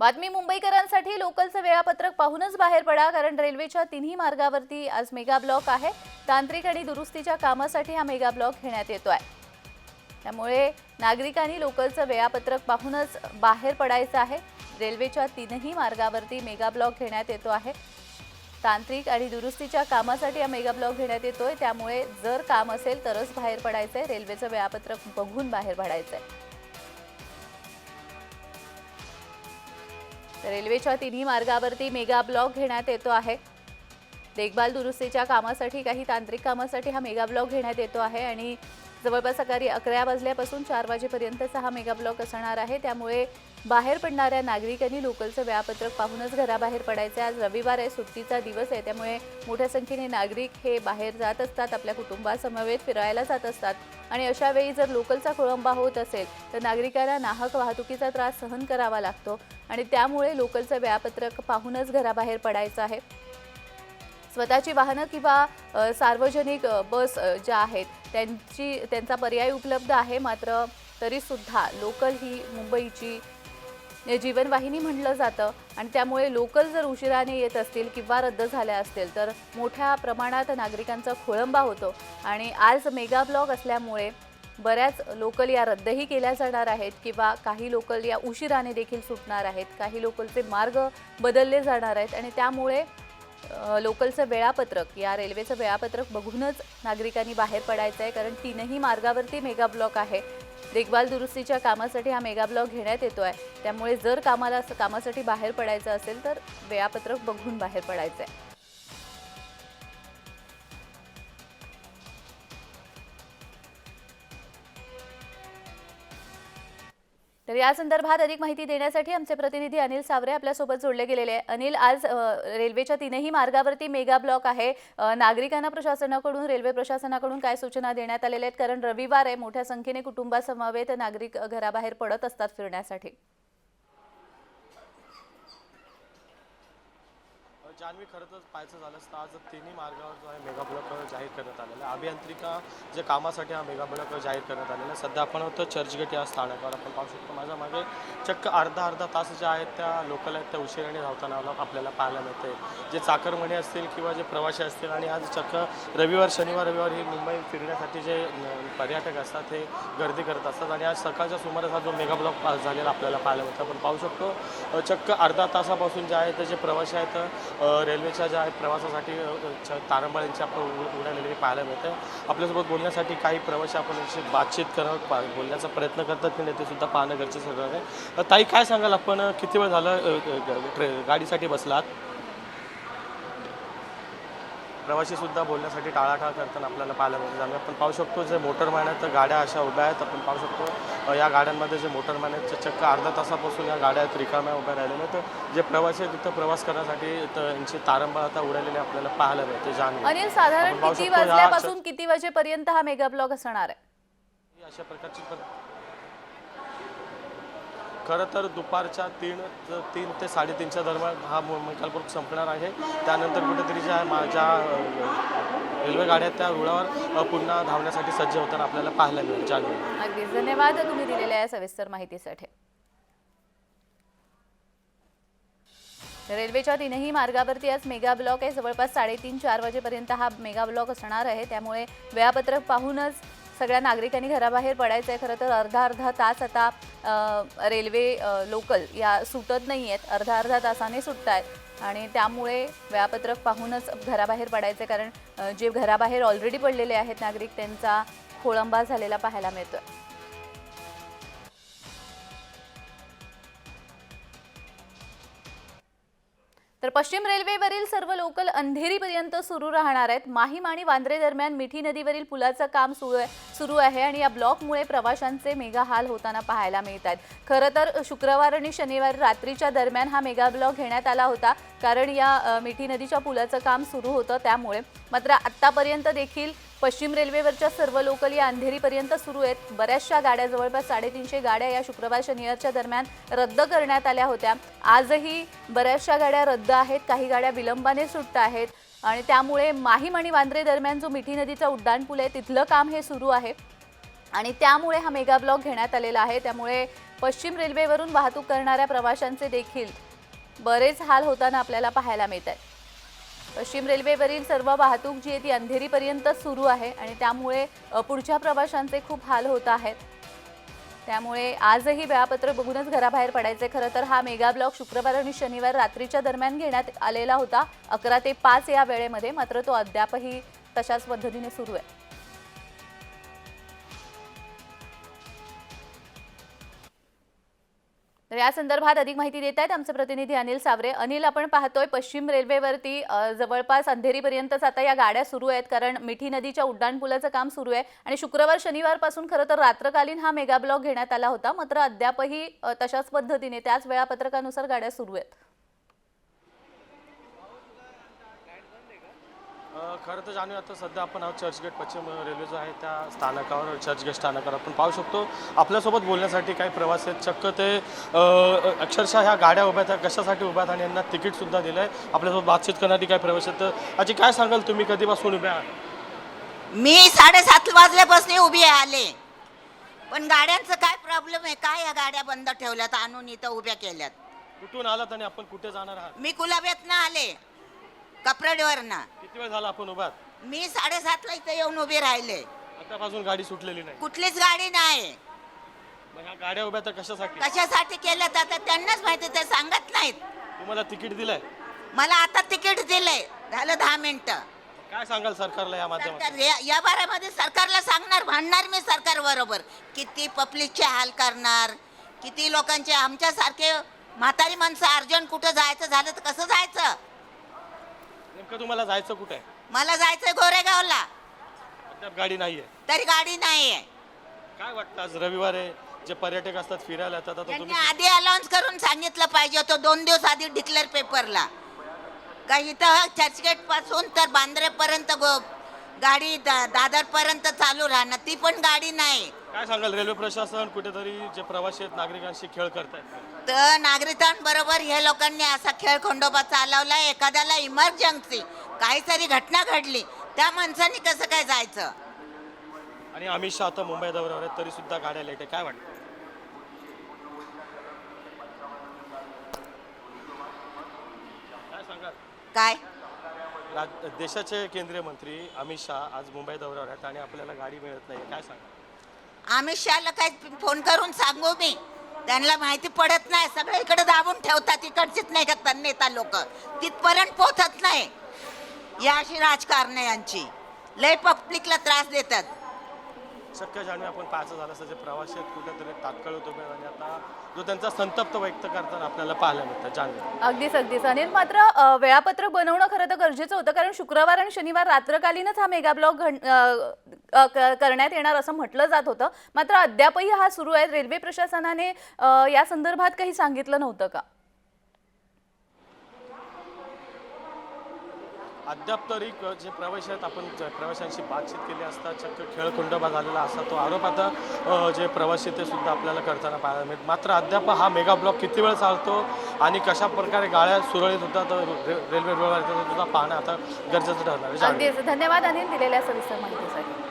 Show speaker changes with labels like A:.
A: बातमी मुंबईकरांसाठी लोकलचं वेळापत्रक पाहूनच बाहेर पडा कारण रेल्वेच्या तिन्ही मार्गावरती आज मेगा ब्लॉक आहे. तांत्रिक आणि दुरुस्तीच्या कामासाठी हा मेगा ब्लॉक घेण्यात आहे त्यामुळे नागरिकांनी लोकलचं वेळापत्रक पाहूनच बाहेर पडायचं आहे. रेल्वेच्या तीनही मार्गावरती मेगा ब्लॉक घेण्यात येतो आहे. तांत्रिक आणि दुरुस्तीच्या कामासाठी हा मेगा ब्लॉक घेण्यात येतोय. त्यामुळे जर काम असेल तरच बाहेर पडायचंय. रेल्वेचं वेळापत्रक बघून बाहेर पडायचंय. आहे रेल्वेच्या तिन्ही मार्गावरती मेगा ब्लॉक घेण्यात येतो आहे. देखभाल दुरुस्तीच्या कामासाठी काही तांत्रिक कामासाठी हा मेगा ब्लॉक घेण्यात येतो आहे आणि जवळपास सकाळी अकरा वाजल्यापासून चार वाजेपर्यंतचा हा मेगा ब्लॉक असणार आहे. त्यामुळे बाहेर पडणाऱ्या नागरिकांनी लोकलचं वेळापत्रक पाहूनच घराबाहेर पडायचं. आहे आज रविवार आहे सुट्टीचा दिवस आहे त्यामुळे मोठ्या संख्येने नागरिक हे बाहेर जात असतात आपल्या कुटुंबासमवेत फिरायला जात असतात. आणि अशा वेळी जर लोकलचा खोळंबा होत असेल तर नागरिकाला नाहक वाहतुकीचा त्रास सहन करावा लागतो. आणि त्यामुळे लोकलचं वेळापत्रक पाहूनच घराबाहेर पडायचं आहे. स्वतःची वाहनं किंवा सार्वजनिक बस ज्या आहेत त्यांची त्यांचा पर्याय उपलब्ध आहे मात्र तरीसुद्धा लोकल ही मुंबईची जीवनवाहिनी म्हणलं जातं. आणि त्यामुळे लोकल जर उशिराने येत असतील किंवा रद्द झाल्या असतील तर मोठ्या प्रमाणात नागरिकांचा खोळंबा होतो. आणि आज मेगा ब्लॉक असल्यामुळे बऱ्याच लोकल या रद्दही केल्या जाणार आहेत किंवा काही लोकल या उशिराने देखील सुटणार आहेत. काही लोकलचे मार्ग बदलले जाणार आहेत. आणि त्यामुळे लोकलचं वेळापत्रक या रेल्वेचं वेळापत्रक बघूनच नागरिकांनी बाहेर पडायचं आहे कारण तीनही मार्गावरती मेगा ब्लॉक आहे. देखभाल दुरुस्तीच्या कामासाठी हा मेगा ब्लॉक घेण्यात येतो आहे त्यामुळे जर कामाला कामासाठी बाहेर पडायचं असेल तर वेळापत्रक बघून बाहेर पडायचं आहे तर या संदर्भात अधिक माहिती देण्यासाठी आमचे प्रतिनिधी अनिल सावरे आपल्यासोबत जोडले गेलेले आहे. अनिल आज रेल्वेच्या तीनही मार्गावरती मेगा ब्लॉक आहे. नागरिकांना प्रशासनाकडून रेल्वे प्रशासनाकडून काय सूचना देण्यात आलेल्या आहेत? कारण रविवार आहे मोठ्या संख्येने कुटुंबासमवेत नागरिक घराबाहेर पडत असतात फिरण्यासाठी.
B: जान्हवी खरं तर पाहायचं झालं असतं आज तिन्ही मार्गावर जो आहे मेगा ब्लॉक जाहीर करण्यात आलेला आहे. अभियांत्रिका जे कामासाठी हा मेगा ब्लॉक जाहीर करण्यात आलेला आहे. सध्या आपण होतो चर्चगेट या स्थानकावर. आपण पाहू शकतो माझ्या मागे चक्क अर्धा अर्धा तास ज्या आहेत त्या लोकल आहेत त्या उशिराने धावताना आपल्याला पाहायला मिळते जे चाकरमणी असतील किंवा जे प्रवासी असतील आणि आज चक्क रविवार शनिवार रविवार ही मुंबई फिरण्यासाठी जे पर्यटक असतात हे गर्दी करत असतात आणि आज सकाळच्या सुमारास हा जो मेगा ब्लॉक पास झालेला आपल्याला पाहायला मिळतो आपण पाहू शकतो चक्क अर्धा तासापासून जे आहे ते जे प्रवासी आहेत रेल्वेच्या ज्या आहेत प्रवासासाठी अ, च- आपण उडालेली पाहायला मिळते आपल्यासोबत बोलण्यासाठी काही प्रवासी आपण यांची बातचीत करत पा- बोलण्याचा प्रयत्न करतात. की नाही ते सुद्धा पाहणं गरजेचं आहे. ताई काय सांगाल आपण? किती वेळ झालं ट्रे गाडीसाठी बसलात? प्रवासी सुद्धा बोलण्यासाठी टाळाटाळ करताना आपल्याला पाहायला मिळते. आम्ही आपण पाहू शकतो जे मोटरमॅन आहेत गाड्या अशा उभ्या आहेत आपण पाहू शकतो. या गाड्यांमध्ये जे मोटरमॅन आहेत ते चक्क अर्धा तासापासून या गाड्या रिकाम्या उभ्या राहिलेल्या तर जे प्रवासी आहेत तिथं प्रवास करण्यासाठी तर यांची तारंबळ आता उडालेली आपल्याला पाहायला मिळते जाणून
A: अनिल साधारण किती वाजल्यापासून किती वाजेपर्यंत हा मेगा ब्लॉक असणार आहे?
B: अशा प्रकारची खरं तर दुपारच्या तीन तीन ते साडेतीनच्या दरम्यान हा मेकालपूर संपणार आहे. त्यानंतर कुठेतरी ज्या माझ्या रेल्वे गाड्या त्या रुळावर पुन्हा धावण्यासाठी सज्ज होताना आपल्याला पाहायला मिळेल. जाणून
A: अगदीच. धन्यवाद तुम्ही दिलेल्या या सविस्तर माहितीसाठी. रेल्वेच्या तीनही मार्गावरती आज मेगा ब्लॉक आहे. जवळपास साडेतीन चार वाजेपर्यंत हा मेगा ब्लॉक असणार आहे. त्यामुळे वेळापत्रक पाहूनच सगळ्या नागरिकांनी घराबाहेर पडायचं आहे खरं तर अर्धा अर्धा तास आता रेल्वे लोकल या सुटत नाही आहेत अर्धा अर्धा तासाने सुटत आहेत आणि त्यामुळे वेळापत्रक पाहूनच घराबाहेर पडायचं आहे कारण जे घराबाहेर ऑलरेडी पडलेले आहेत नागरिक त्यांचा खोळंबा झालेला पाहायला मिळतोय. तर पश्चिम रेल्वेवरील सर्व लोकल अंधेरीपर्यंत सुरू राहणार आहेत. माहीम आणि वांद्रे दरम्यान मिठी नदीवरील पुलाचं काम सुरू आहे सुरू आहे आणि या ब्लॉकमुळे प्रवाशांचे मेगा हाल होताना पाहायला मिळत आहेत. खरं तर शुक्रवार आणि शनिवार रात्रीच्या दरम्यान हा मेगा ब्लॉक घेण्यात आला होता कारण या मिठी नदीच्या पुलाचं काम सुरू होतं त्यामुळे. मात्र आत्तापर्यंत देखील पश्चिम रेल्वेवरच्या सर्व लोकल या अंधेरीपर्यंत सुरू आहेत. बऱ्याचशा गाड्या जवळपास साडेतीनशे गाड्या या शुक्रवार शनिवारच्या दरम्यान रद्द करण्यात आल्या होत्या. आजही बऱ्याचशा गाड्या रद्द आहेत. काही गाड्या विलंबाने सुटत आहेत. आणि त्यामुळे माहीम आणि वांद्रे दरम्यान जो मिठी नदीचा उड्डाणपूल आहे तिथलं काम हे सुरू आहे. आणि त्यामुळे हा मेगा ब्लॉक घेण्यात आलेला आहे. त्यामुळे पश्चिम रेल्वेवरून वाहतूक करणाऱ्या प्रवाशांचे देखील बरेच हाल होताना आपल्याला पाहायला मिळत आहेत. पश्चिम रेल्वेवरील सर्व वाहतूक जी आहे ती अंधेरीपर्यंत सुरू आहे आणि त्यामुळे पुढच्या प्रवाशांचे खूप हाल होत आहेत. त्यामुळे आजही वेळापत्र बघूनच घराबाहेर पडायचे. खरं तर हा मेगा ब्लॉक शुक्रवार आणि शनिवार रात्रीच्या दरम्यान घेण्यात आलेला होता. अकरा ते पाच या वेळेमध्ये मात्र तो अद्यापही तशाच पद्धतीने सुरू आहे. तर या संदर्भात अधिक माहिती देत आहेत आमचे प्रतिनिधी अनिल सावरे. अनिल आपण पाहतोय पश्चिम रेल्वेवरती जवळपास अंधेरीपर्यंतच आता या गाड्या सुरू आहेत कारण मिठी नदीच्या उड्डाणपुलाचं काम सुरू आहे आणि शुक्रवार शनिवारपासून खरं तर रात्रकालीन हा मेगा ब्लॉक घेण्यात आला होता. मात्र अद्यापही तशाच पद्धतीने त्याच वेळापत्रकानुसार गाड्या सुरू आहेत.
B: खरं तर जाणूया आता सध्या आपण आहोत चर्चगेट पश्चिम रेल्वे जो आहे. त्या स्थानकावर चर्चगेट स्थानकावर आपण पाहू शकतो. आपल्यासोबत बोलण्यासाठी काही प्रवासी आहेत. चक्क ते अक्षरशः ह्या गाड्या उभ्या आहेत. कशासाठी उभ्या आहेत आणि यांना तिकीटसुद्धा दिलं आहे आपल्यासोबत बातचीत करणारी काही प्रवासी आहेत. तर आजी काय सांगाल तुम्ही? कधीपासून उभ्या आहात?
C: मी साडेसात वाजल्यापासून उभी आले. पण गाड्यांचं काय प्रॉब्लेम आहे? काय या गाड्या बंद ठेवल्यात? आणून इथं उभ्या केल्यात.
B: कुठून आलात आणि आपण कुठे जाणार आहात?
C: मी कुलाब्यातनं आले. कपरडवरनं.
B: किती वेळ झाला आपण उभ्यात?
C: मी साडेसातला इथं येऊन उभी राहिले.
B: आतापासून गाडी सुटलेली नाही.
C: कुठलीच गाडी नाही.
B: मग ह्या गाड्या उभ्या तर कशासाठी?
C: कशासाठी केलं तर आता त्यांनाच माहिती ते सांगत नाहीत.
B: तुम्हाला तिकीट दिलंय?
C: मला आता तिकीट दिलंय. झालं दहा मिनिटं.
B: काय सांगाल सरकारला या माध्यमातून?
C: सरकार या- या बारामध्ये सरकारला सांगणार भांडणार मी सरकार बरोबर. किती पब्लिकचे हाल करणार किती लोकांचे आमच्यासारखे म्हातारी माणसं अर्जंट कुठं जायचं झालं तर कसं जायचं?
B: नेमकं तुम्हाला जायचं कुठे? आहे
C: मला जायचंय गोरेगावला.
B: अद्याप गाडी नाहीये.
C: तरी गाडी नाहीये.
B: काय वाटतं आज रविवार आहे? जे पर्यटक असतात फिरायला येतात आता
C: त्यांनी
B: तुम्ही
C: आधी अलाउन्स करून सांगितलं पाहिजे होतं. दोन दिवस आधी डिक्लेअर पेपरला का इथं चर्चगेटपासून तर बांद्रेपर्यंत गो गाडी दादर पर्यंत चालू राहणार. ती पण गाडी नाही.
B: काय सांगाल रेल्वे प्रशासन कुठेतरी जे प्रवासी आहेत नागरिकांशी खेळ करतायत.
C: तर नागरिकांबरोबर हे लोकांनी असा खेळ खंडोबा चालवला एखाद्याला इमर्जन्सी काहीतरी घटना घडली त्या माणसाने कसं काय जायचं?
B: आणि अमित शहा आता मुंबई दौऱ्यावर आहेत तरी सुद्धा गाड्या लेट आहे काय वाटतं? काय? सांगाल
C: काय
B: राज- देशाचे केंद्रीय मंत्री अमित शहा आज मुंबई दौऱ्यावर आहेत आणि आपल्याला गाडी मिळत नाही. काय सांगा?
C: अमित शहाला काय फोन करून सांगू मी. त्यांना माहिती पडत नाही. सगळं इकडे दाबून ठेवतात इकडचीच नाही का नेता लोक. तिथपर्यंत पोहोचत नाही. या अशी राजकारण यांची लय पब्लिकला त्रास देतात.
B: शक्य जाणून आपण पाहायचं झालं असं जे प्रवासी आहेत कुठेतरी तात्काळ होतो आणि आता जो त्यांचा संतप्त व्यक्त करताना आपल्याला पाहायला मिळतं जाणून.
A: अगदीच अगदीच. अनिल मात्र अ, वेळापत्रक बनवणं खरं तर गरजेचं होतं कारण शुक्रवार आणि शनिवार रात्रकालीनच हा मेगा ब्लॉक घड- अ, अ, क- करण्यात येणार असं म्हटलं जात होतं. मात्र अद्यापही हा सुरू आहे. रेल्वे प्रशासनाने अ, या संदर्भात काही सांगितलं नव्हतं का?
B: अद्याप तरी जे प्रवासी आहेत आपण प्रवाशांशी बातचीत केली असता चक्क खेळखुंडोबा झालेला असा तो आरोप. आता जे प्रवासी ते सुद्धा आपल्याला करताना पाहायला मिळत. मात्र अद्याप हा मेगा ब्लॉक किती वेळ चालतो आणि कशा प्रकारे गाड्या सुरळीत होतात रेल्वे व्यवहार सुद्धा पाहणं आता गरजेचं ठरणार आहे.
A: धन्यवाद अनिल दिलेल्या सविस्तर माहितीसाठी.